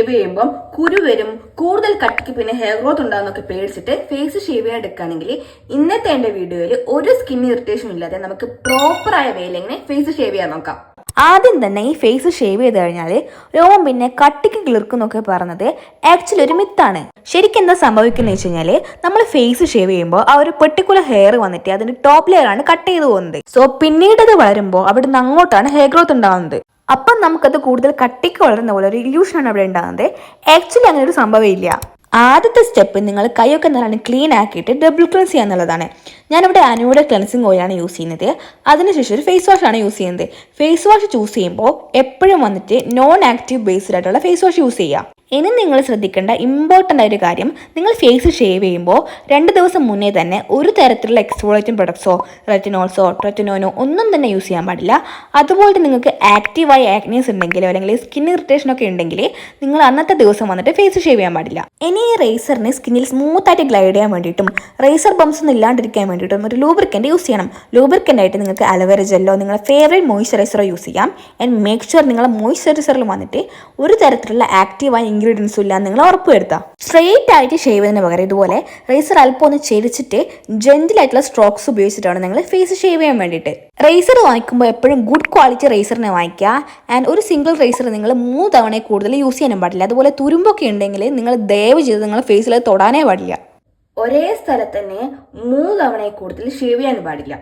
Shave ചെയ്യുമ്പോൾ കുരു വരും കൂടുതൽ കട്ടിക്ക് പിന്നെ ഹെയർ ഗ്രോത്ത് ഉണ്ടാകുന്നൊക്കെ പേടിച്ചിട്ട് ഫേസ് ഷേവ് ചെയ്യാൻ എടുക്കുകയാണെങ്കിൽ ഇന്നത്തെ എന്റെ വീഡിയോയിൽ ഒരു സ്കിൻ ഇറിറ്റേഷൻ ഇല്ലാതെ നമുക്ക് പ്രോപ്പറായ വേയിൽ ഫേസ് ഷേവ് ചെയ്യാൻ നോക്കാം. ആദ്യം തന്നെ ഈ ഫേസ് ഷേവ് ചെയ്ത് കഴിഞ്ഞാൽ രോമം പിന്നെ കട്ടിക്ക് കിളിർക്കുന്നൊക്കെ പറഞ്ഞത് ആക്ച്വലി ഒരു മിത്താണ് ശരിക്കും എന്താ സംഭവിക്കുന്നത് വെച്ച് കഴിഞ്ഞാൽ നമ്മൾ ഫേസ് ഷേവ് ചെയ്യുമ്പോൾ ആ ഒരു പെർട്ടിക്കുലർ ഹെയർ വന്നിട്ട് അതിന്റെ ടോപ്പ് ലെയർ ആണ് കട്ട് ചെയ്ത് പോകുന്നത്. സോ പിന്നീട് അത് വളരുമ്പോൾ അവിടുന്ന് അങ്ങോട്ടാണ് ഹെയർ ഗ്രോത്ത് ഉണ്ടാകുന്നത് അപ്പം നമുക്കത് കൂടുതൽ കട്ടിക്ക് വളരുന്ന പോലെ ഒരു ഇല്യൂഷനാണ് അവിടെ ഉണ്ടാകുന്നത്. ആക്ച്വലി അങ്ങനെ ഒരു സംഭവമില്ല ആദ്യത്തെ സ്റ്റെപ്പ് നിങ്ങൾ കൈയൊക്കെ നല്ലതാണ് ക്ലീൻ ആക്കിയിട്ട് ഡബിൾ ക്ലെൻസ് ചെയ്യുക എന്നുള്ളതാണ്. ഞാനിവിടെ അനുവിടെ ക്ലെൻസിങ് ഓയിലാണ് യൂസ് ചെയ്യുന്നത്. അതിനുശേഷം ഒരു ഫേസ് വാഷാണ് യൂസ് ചെയ്യുന്നത്. ഫേസ് വാഷ് ചൂസ് ചെയ്യുമ്പോൾ എപ്പോഴും വന്നിട്ട് നോൺ ആക്റ്റീവ് ബേസ്ഡ് ആയിട്ടുള്ള ഫേസ് വാഷ് യൂസ് ചെയ്യുക. ഇനി നിങ്ങൾ ശ്രദ്ധിക്കേണ്ട ഇമ്പോർട്ടന്റ് ആയൊരു കാര്യം നിങ്ങൾ ഫേസ് ഷേവ് ചെയ്യുമ്പോൾ രണ്ട് ദിവസം മുന്നേ തന്നെ ഒരു തരത്തിലുള്ള എക്സ്പോളേറ്റിംഗ് പ്രൊഡക്ട്സോ റെറ്റിനോൾസോ ട്രെറ്റിനോനോ ഒന്നും തന്നെ യൂസ് ചെയ്യാൻ പാടില്ല. അതുപോലെ നിങ്ങൾക്ക് ആക്റ്റീവായി ആക്നീസ് ഉണ്ടെങ്കിലോ അല്ലെങ്കിൽ സ്കിൻ ഇറിറ്റേഷൻ ഒക്കെ ഉണ്ടെങ്കിൽ നിങ്ങൾ അന്നത്തെ ദിവസം വന്നിട്ട് ഫേസ് ഷേവ് ചെയ്യാൻ പാടില്ല. ഇനി ഈ റേസറിന് സ്കിന്നിൽ സ്മൂത്തായിട്ട് ഗ്ലൈഡ് ചെയ്യാൻ വേണ്ടിയിട്ടും റേസർ ബംസ് ഒന്നും ഇല്ലാണ്ടിരിക്കാൻ വേണ്ടിയിട്ടും ഒരു ലൂബ്രിക്കന്റ് യൂസ് ചെയ്യണം. ലൂബ്രിക്കന്റ് ആയിട്ട് നിങ്ങൾക്ക് അലവേര ജെല്ലോ നിങ്ങളുടെ ഫേവറേറ്റ് മോയ്സ്ചറൈസറോ യൂസ് ചെയ്യാം. ആൻഡ് മേക്ക് ഷുവർ നിങ്ങളുടെ മോയ്സ്ചറൈസറിൽ വന്നിട്ട് ഒരു തരത്തിലുള്ള ആക്റ്റീവായ ഇൻഗ്രീഡിയൻസും ഇല്ല നിങ്ങൾ ഉറപ്പുവരുത്താം സ്ട്രെയിറ്റ് ആയിട്ട് ഷേവ് ചെയ്യുന്നതിന് പകരം ഇതുപോലെ റേസർ അല്പം ഒന്ന് ചെരിച്ചിട്ട് ജെന്റിൽ ആയിട്ടുള്ള സ്ട്രോക്സ് ഉപയോഗിച്ചിട്ടാണ് നിങ്ങൾ ഫേസ് ഷേവ് ചെയ്യാൻ വേണ്ടിയിട്ട്. റേസർ വാങ്ങിക്കുമ്പോൾ എപ്പോഴും ഗുഡ് ക്വാളിറ്റി റേസറിനെ വാങ്ങിക്കുക. ആൻഡ് ഒരു സിംഗിൾ റേസർ നിങ്ങൾ മൂന്ന് തവണ കൂടുതൽ യൂസ് ചെയ്യാനും പാടില്ല. അതുപോലെ തുരുമ്പൊക്കെ ഉണ്ടെങ്കിൽ നിങ്ങൾ ദയവ് ചെയ്ത് നിങ്ങൾ ഫേസിൽ തൊടാനേ പാടില്ല. ഒരേ സ്ഥലത്ത് തന്നെ മൂന്ന് തവണയിൽ കൂടുതൽ ഷേവ് ചെയ്യാൻ പാടില്ല.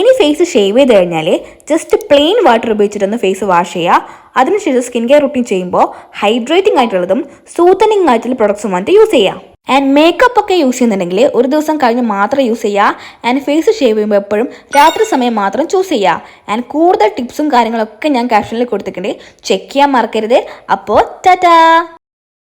ഇനി ഫേസ് ഷേവ് ചെയ്ത് കഴിഞ്ഞാൽ ജസ്റ്റ് പ്ലെയിൻ വാട്ടർ ഉപയോഗിച്ചിട്ടൊന്ന് ഫേസ് വാഷ് ചെയ്യുക അതിനുശേഷം സ്കിൻ കെയർ റുട്ടീൻ ചെയ്യുമ്പോൾ ഹൈഡ്രേറ്റിംഗ് ആയിട്ടുള്ളതും സൂത്തനിങ് ആയിട്ടുള്ള പ്രൊഡക്ട്സും വന്നിട്ട് യൂസ് ചെയ്യാം. ആൻഡ് മേക്കപ്പ് ഒക്കെ യൂസ് ചെയ്യുന്നുണ്ടെങ്കിൽ ഒരു ദിവസം കഴിഞ്ഞ് മാത്രം യൂസ് ചെയ്യുക ആൻഡ് ഫേസ് ഷേവ് ചെയ്യുമ്പോൾ എപ്പോഴും രാത്രി സമയം മാത്രം ചൂസ് ചെയ്യുക ആൻഡ് കൂടുതൽ ടിപ്സും കാര്യങ്ങളൊക്കെ ഞാൻ ക്യാപ്ഷനിൽ കൊടുത്തിട്ടുണ്ട്. ചെക്ക് ചെയ്യാൻ മറക്കരുത്. അപ്പോൾ ടാറ്റാ